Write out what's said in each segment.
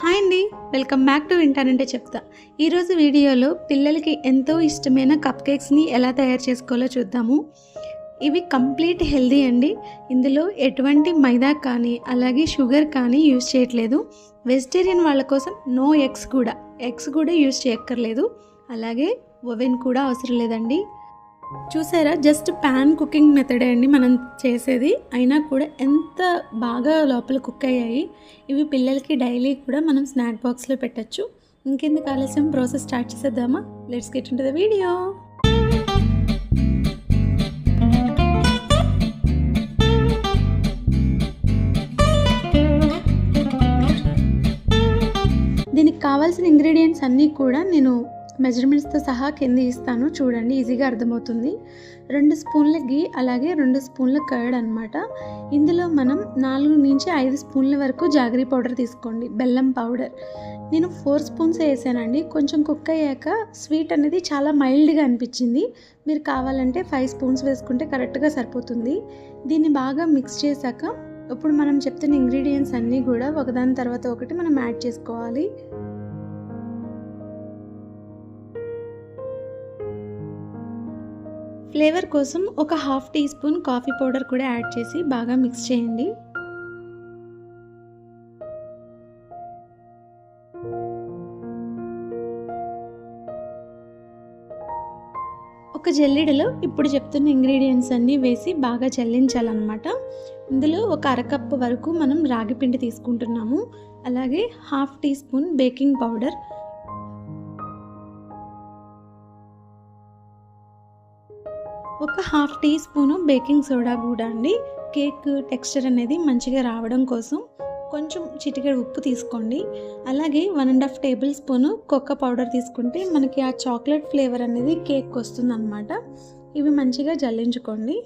Hi అండి. Welcome back to వింటానంటే చెప్తా. ఈరోజు వీడియోలో పిల్లలకి ఎంతో ఇష్టమైన కప్ కేక్స్ని ఎలా తయారు చేసుకోవాలో చూద్దాము. ఇవి కంప్లీట్ హెల్దీ అండి. ఇందులో ఎటువంటి మైదా కానీ అలాగే షుగర్ కానీ యూజ్ చేయట్లేదు. వెజిటేరియన్ వాళ్ళ కోసం నో ఎగ్స్ కూడా. ఎగ్స్ కూడా యూజ్ చేయక్కర్లేదు. అలాగే ఓవెన్ కూడా అవసరం లేదండి. చూసారా? జస్ట్ ప్యాన్ కుకింగ్ మెథడే అండి మనం చేసేది. అయినా కూడా ఎంత బాగా లోపల కుక్ అయ్యాయి ఇవి పిల్లలకి డైలీ కూడా మనం స్నాక్ బాక్స్లో పెట్టచ్చు. ఇంకెందుకు ఆలస్యం? ప్రాసెస్ స్టార్ట్ చేసేద్దామా? Let's get into the video దీనికి కావాల్సిన ఇంగ్రీడియంట్స్ అన్నీ కూడా నేను మెజర్మెంట్స్తో సహా కింద ఇస్తాను. చూడండి ఈజీగా అర్థమవుతుంది. రెండు స్పూన్ల గీ అలాగే రెండు స్పూన్ల కర్డ్ అనమాట ఇందులో మనం నాలుగు నుంచి ఐదు స్పూన్ల వరకు జాగరీ పౌడర్ తీసుకోండి బెల్లం పౌడర్. నేను ఫోర్ స్పూన్స్ వేసానండి. కొంచెం కుక్ అయ్యాక స్వీట్ అనేది చాలా మైల్డ్గా అనిపించింది. మీరు కావాలంటే ఫైవ్ స్పూన్స్ వేసుకుంటే కరెక్ట్గా సరిపోతుంది. దీన్ని బాగా మిక్స్ చేశాక ఇప్పుడు మనం చెప్తున్న ఇంగ్రీడియంట్స్ అన్నీ కూడా ఒకదాని తర్వాత ఒకటి మనం యాడ్ చేసుకోవాలి. ఫ్లేవర్ కోసం ఒక half teaspoon coffee powder కూడా యాడ్ చేసి బాగా మిక్స్ చేయండి. ఒక జల్లెడలో ఇప్పుడు చెప్తున్న ఇంగ్రీడియంట్స్ అన్నీ వేసి బాగా చల్లించాలన్నమాట ఇందులో ఒక అరకప్పు వరకు మనం రాగి పిండి తీసుకుంటున్నాము. అలాగే half teaspoon baking powder ఒక half teaspoon baking soda కూడా అండి. కేక్ టెక్స్చర్ అనేది మంచిగా రావడం కోసం కొంచెం చిటికెడు ఉప్పు తీసుకోండి. అలాగే one and half tablespoon cocoa powder తీసుకుంటే మనకి ఆ చాక్లెట్ ఫ్లేవర్ అనేది కేక్ వస్తుంది అనమాట ఇవి మంచిగా జల్లించుకోండి.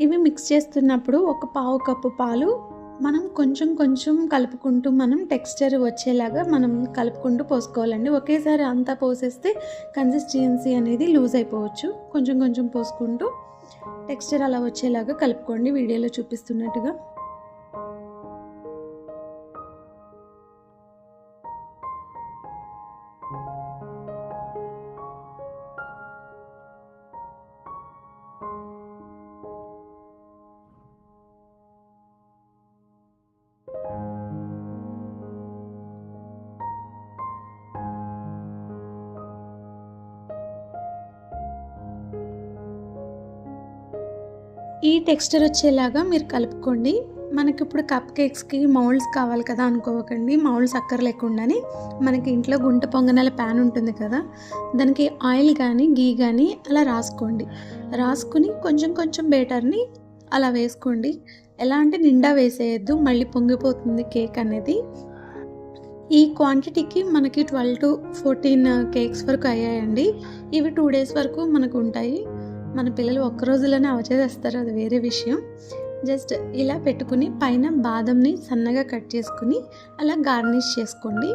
ఇవి మిక్స్ చేస్తున్నప్పుడు ఒక పావు కప్పు పాలు మనం కొంచెం కొంచెం కలుపుకుంటూ మనం టెక్స్చర్ వచ్చేలాగా మనం కలుపుకుంటూ పోసుకోవాలండి. ఒకేసారి అంతా పోసేస్తే కన్సిస్టెన్సీ అనేది లూజ్ అయిపోవచ్చు. కొంచెం కొంచెం పోసుకుంటూ టెక్స్చర్ అలా వచ్చేలాగా కలుపుకోండి. వీడియోలో చూపిస్తున్నట్టుగా. ఈ టెక్స్చర్ వచ్చేలాగా మీరు కలుపుకోండి. మనకి ఇప్పుడు కప్ కేక్స్కి మౌల్డ్స్ కావాలి కదా అనుకోకండి. మౌల్డ్స్ అక్కర్ లేకుండానే మనకి ఇంట్లో గుంట పొంగనాల ప్యాన్ ఉంటుంది కదా. దానికి ఆయిల్ కానీ గీ కానీ అలా రాసుకోండి. రాసుకుని కొంచెం కొంచెం బేటర్ని అలా వేసుకోండి. ఎలా అంటే నిండా వేసేయద్దు మళ్ళీ పొంగిపోతుంది కేక్ అనేది. ఈ క్వాంటిటీకి మనకి ట్వెల్వ్ టు ఫోర్టీన్ కేక్స్ వరకు అయ్యాయండి. ఇవి టూ డేస్ వరకు మనకు ఉంటాయి. మన పిల్లలు ఒక్క రోజులోనే అవచేసేస్తారు అది వేరే విషయం. జస్ట్ ఇలా పెట్టుకుని పైన బాదంని సన్నగా కట్ చేసుకుని అలా గార్నిష్ చేసుకోండి.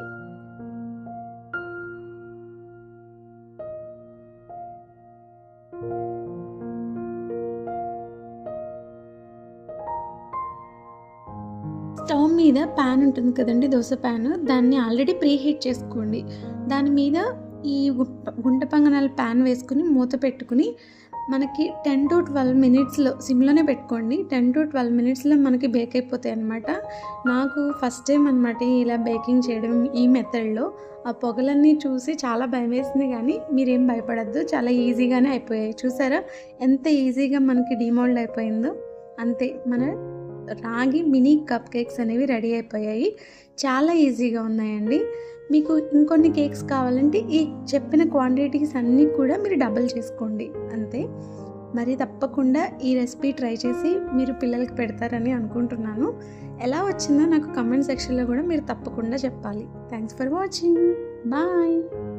స్టవ్ మీద ప్యాన్ ఉంటుంది కదండి దోశ ప్యాన్. దాన్ని ఆల్రెడీ ప్రీ హీట్ చేసుకోండి. దాని మీద ఈ గుంట పంగనాల ప్యాన్ వేసుకుని మూత పెట్టుకుని మనకి టెన్ టు ట్వెల్వ్ మినిట్స్లో సిమ్లోనే పెట్టుకోండి. టెన్ టు ట్వెల్వ్ మినిట్స్లో మనకి బేక్ అయిపోతాయి అనమాట నాకు ఫస్ట్ టైం అనమాట ఇలా బేకింగ్ చేయడం ఈ మెథడ్లో ఆ పొగలన్నీ చూసి చాలా భయం వేసింది కానీ మీరేం భయపడద్దు. చాలా ఈజీగానే అయిపోయాయి. చూసారా? ఎంత ఈజీగా మనకి డిమోల్డ్ అయిపోయిందో. అంతే మన రాగి మినీ కప్ కేక్స్ అనేవి రెడీ అయిపోయాయి. చాలా ఈజీగా ఉన్నాయండి. మీకు ఇంకొన్ని కేక్స్ కావాలంటే ఈ చెప్పిన క్వాంటిటీస్ అన్నీ కూడా మీరు డబల్ చేసుకోండి. అంతే. మరి తప్పకుండా ఈ రెసిపీ ట్రై చేసి మీరు పిల్లలకి పెడతారని అనుకుంటున్నాను. ఎలా వచ్చిందో నాకు కమెంట్ సెక్షన్లో కూడా మీరు తప్పకుండా చెప్పాలి. Thanks for watching bye